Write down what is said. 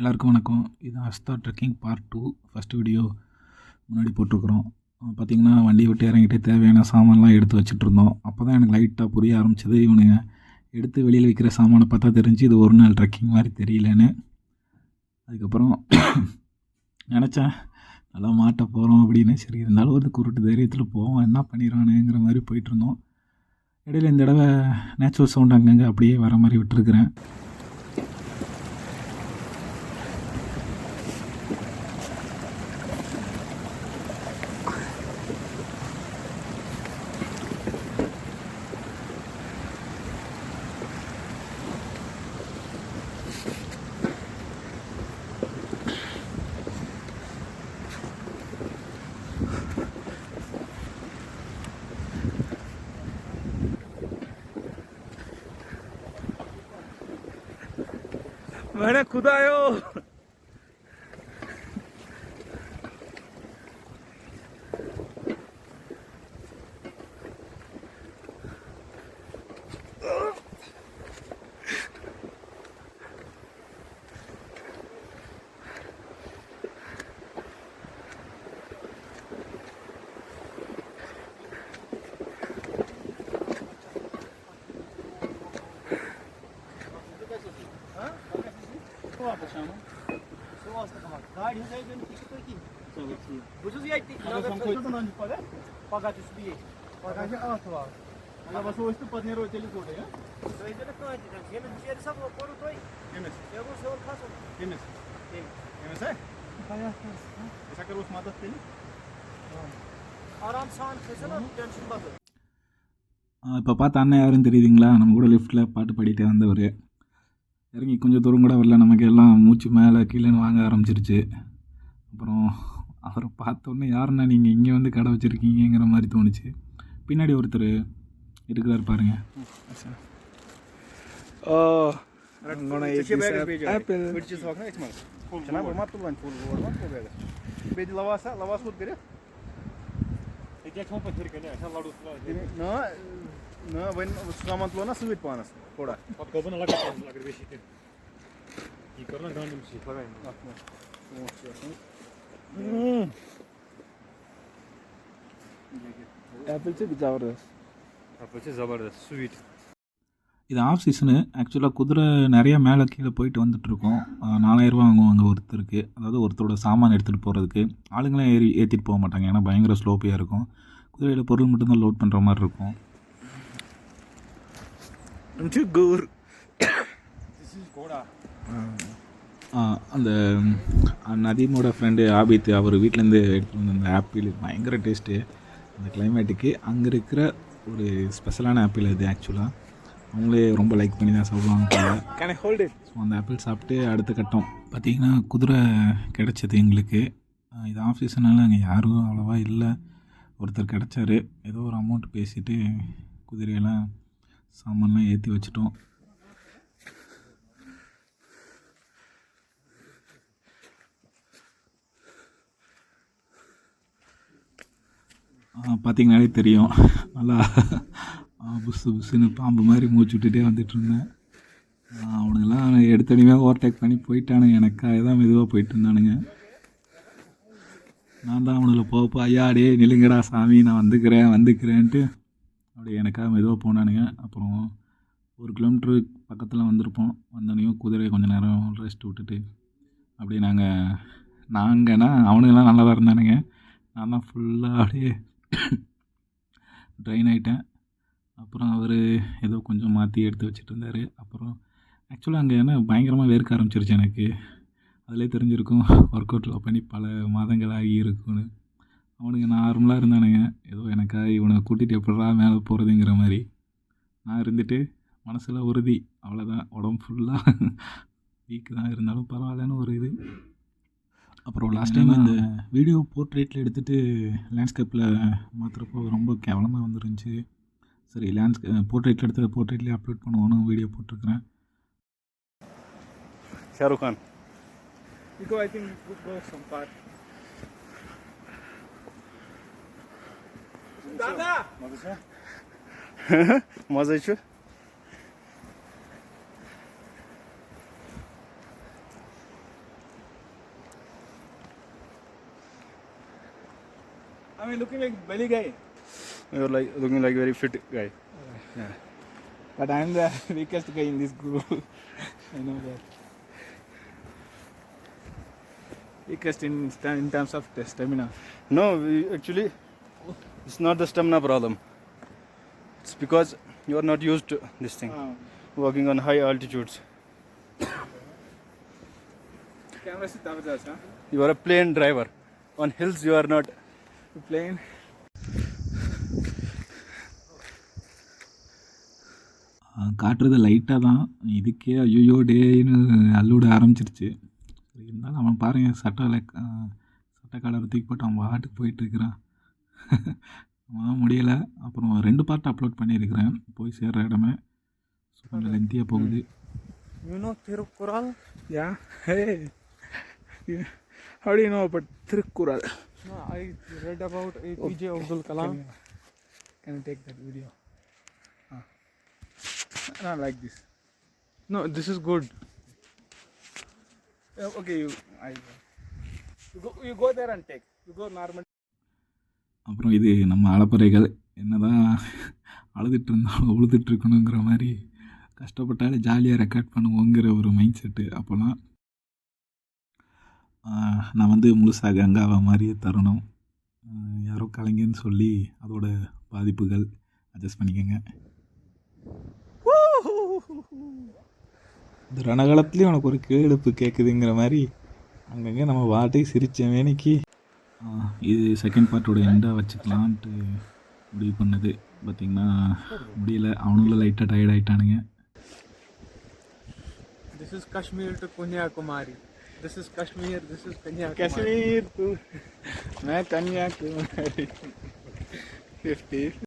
எல்லாருக்கும் வணக்கம். இது அஸ்தா trekking part two. First video முன்னாடி போட்டிருக்குறோம். பார்த்திங்கன்னா வண்டியை விட்டு இறங்கிட்டு தேவையான சாமான்லாம் எடுத்து வச்சுட்ருந்தோம் அப்போ தான் எனக்கு லைட்டாக புரிய ஆரம்பிச்சது. இவனுங்க எடுத்து வெளியில் விற்கிற சாமானை பார்த்தா தெரிஞ்சு இது ஒரு நாள் ட்ரெக்கிங் மாதிரி தெரியலன்னு. அதுக்கப்புறம் நினச்சேன் நல்லா மாட்ட போகிறோம் அப்படின்னு. சரி இருந்தாலும் ஒரு குருட்டு தைரியத்தில் போவோம். என்ன பண்ணிடுறானுங்கிற மாதிரி போயிட்டுருந்தோம். இடையில இந்த தடவை நேச்சுரல் சவுண்ட் அங்கங்கே அப்படியே வர மாதிரி விட்டுருக்குறேன். મને ખુદાયો. Ucuz jeździ. Pagać üstü jeździ. Bagajı az var. Arabası uçtu, panero telif orada ya. Söyle de koydu. Yemin bir yeri sabah koru koy. Yemin. Ya bu sefer kas olur. Yemin. Yemin. Yemin sen? Bayağı kas. Sakar Rus madat değil. Aram sağın kızına dönüşün batı. இப்போ பார்த்தா அண்ணன் யாருன்னு தெரியுதுங்களா நம்ம கூட லிஃப்ட்டில் பாட்டு பாடிட்டே வந்தவர் இறங்கி கொஞ்சம் தூரம் கூட வரல நமக்கு எல்லாம் மூச்சு மேலே கீழேன்னு வாங்க ஆரம்பிச்சிருச்சு. அப்புறம் அவரை பார்த்தோன்னே யாருண்ணா நீங்கள் இங்கே வந்து கடை வச்சுருக்கீங்கிற மாதிரி தோணுச்சு. பின்னாடி ஒருத்தர் இருக்கிறார் பாருங்க. ஓ на, на, сюда монтло на сыпь панас, куда? Под кого на. Hmm. இது ஆஃப் சீசனு ஆக்சுவலாக குதிரை நிறையா மேலே கீழே போயிட்டு வந்துட்டுருக்கோம் நாலாயிரரூவா வாங்குவாங்க ஒருத்தருக்கு. அதாவது ஒருத்தரோட சாமான் எடுத்துகிட்டு போகிறதுக்கு ஆளுங்களாம் ஏறி ஏற்றிட்டு போக மாட்டாங்க. ஏன்னா பயங்கர ஸ்லோப்பியாக இருக்கும். குதிரையில் பொருள் மட்டும்தான் லோட் பண்ணுற மாதிரி இருக்கும். கோடா. அந்த நதீமோட ஃப்ரெண்டு ஆபித் அவர் வீட்டிலேருந்து எடுத்துகிட்டு வந்த அந்த ஆப்பிள் பயங்கர டேஸ்ட்டு அந்த கிளைமேட்டுக்கு அங்கே இருக்கிற ஒரு ஸ்பெஷலான ஆப்பிள் இது ஆக்சுவலாக அவங்களே ரொம்ப லைக் பண்ணி தான் சாப்பிடுவாங்க போல. ஸோ அந்த ஆப்பிள் சாப்பிட்டு அடுத்த கட்டம். பார்த்தீங்கன்னா குதிரை கிடைச்சது எங்களுக்கு. இது ஆஃப் சீசனால அங்கே யாரும் அவ்வளோவா இல்லை. ஒருத்தர் கிடச்சாரு. ஏதோ ஒரு அமௌண்ட் பேசிட்டு குதிரையெல்லாம் சாமான்லாம் ஏற்றி வச்சிட்டோம். பார்த்தீங்கனாலே தெரியும். நல்லா புசு புசுன்னு பாம்பு மாதிரி மூச்சு விட்டுட்டே வந்துட்டு இருந்தேன். அவனுங்கெல்லாம் எடுத்தடியுமே ஓவர்டேக் பண்ணி போயிட்டானுங்க. எனக்காக தான் மெதுவாக போயிட்டு இருந்தானுங்க. நான் தான் அவனுங்களை போகப்போ ஐயா அடே நிலுங்கடா சாமி நான் வந்துக்கிறேன் வந்துக்கிறேன்ட்டு அப்படியே எனக்காக மெதுவாக போனானுங்க. அப்புறம் ஒரு கிலோமீட்ரு பக்கத்தில் வந்திருப்போம். வந்தோடனையும் குதிரையை கொஞ்சம் நேரம் ரெஸ்ட் விட்டுட்டு அப்படியே நாங்கள் நாங்கள்னா அவனுங்கெல்லாம் நல்லா தான் இருந்தானுங்க. நான் தான் ஃபுல்லாக அப்படியே ட்ரைன் ஆகிட்டேன் அப்புறம் அவர் ஏதோ கொஞ்சம் மாற்றி எடுத்து வச்சுட்டு இருந்தார் அப்புறம் ஆக்சுவலாக அங்கே என்ன பயங்கரமாக வேர்க்க ஆரம்பிச்சிருச்சு எனக்கு. அதிலே தெரிஞ்சிருக்கும் ஒர்க் அவுட்டில் பண்ணி பல மாதங்கள் ஆகி இருக்குன்னு. அவனுங்க நார்மலாக இருந்தானுங்க. ஏதோ எனக்காக இவனை கூட்டிகிட்டு எப்படா மேலே போகிறதுங்கிற மாதிரி. நான் இருந்துட்டு மனசில் உறுதி அவ்வளோதான் உடம்பு ஃபுல்லாக வீக் தான். இருந்தாலும் பரவாயில்லன்னு ஒரு இது. அப்புறம் லாஸ்ட் டைம் இந்த வீடியோ போர்ட்ரேட்டில் எடுத்துகிட்டு லேண்ட்ஸ்கேப்பில் மாற்றுறப்போ ரொம்ப கேவலமாக வந்துருந்துச்சு சரி லேண்ட்ஸ்கே போர்ட்ரேட்டில் எடுத்து போர்ட்ரேட்லேயே அப்லோட் பண்ணுவோன்னு வீடியோ போட்டிருக்கிறேன் Shahrukh Khan Nico, I think we could go some part. Dada! Mother, sir? Mother, sir? Mean, looking like belly guy. You're like looking like very fit guy. Yeah. But I'm the weakest guy in this group. I know that. Weakest in, in terms of stamina. No, we actually, it's not the stamina problem. It's because you are not used to this thing. Ah. Walking on high altitudes. Camera sit tabas huh? You are a plane driver. On hills, you are not. Plane. ஆ, காட்டுறது லைட்டாக தான் இதுக்கே ஐயோ டேன்னு அள்ளுவிட ஆரம்பிச்சிருச்சு. சரி இருந்தாலும் அவன் பாருங்க சட்டை சட்டை காலரை தூக்கி போட்டு அவன் பாட்டுக்கு போயிட்டுருக்கிறான் அவன் முடியலை. அப்புறம் ரெண்டு பார்ட் அப்லோட் பண்ணியிருக்கிறேன். போய் சேர்ற இடமே. ஸோ கொஞ்சம் லென்த்தியாக போகுது. Yeah. How do you know about Tirukural? No, I read about APJ Abdul Kalam. Can can you take that video? Ah. Not like this. No, this is good. Yeah, okay, you, I, you, go, you go there and take. You go normal. அப்புறம் இது நம்ம அலப்பறைகள் என்னதான் அழுதுட்டு இருந்தாலும் உழுதுட்டு இருக்கணுங்கிற மாதிரி கஷ்டப்பட்டாலே ஜாலியாக record பண்ணுவோங்கிற ஒரு மைண்ட் செட்டு அப்போல்லாம் நான் வந்து முழுசாக கங்காவை மாதிரியே தருணம். யாரோ கலைஞன்னு சொல்லி அதோட பாதிப்புகள் அட்ஜஸ்ட் பண்ணிக்கோங்க. இந்த ரணகாலத்துலேயும் உனக்கு ஒரு கேடுப்பு கேட்குதுங்கிற மாதிரி அங்கங்கே நம்ம வாட்டை சிரிச்ச வேணிக்கு இது செகண்ட் பார்ட்டோட எண்டாக வச்சுக்கலான்ட்டு முடிவு பண்ணது. பார்த்திங்கன்னா முடியல. அவனுங்களும் லைட்டாக tired ஆகிட்டானுங்க this is Kashmir to Kanyakumari. This is Kashmir, this is Kanyakumari. Kashmir to मैं कन्याकुमारी 50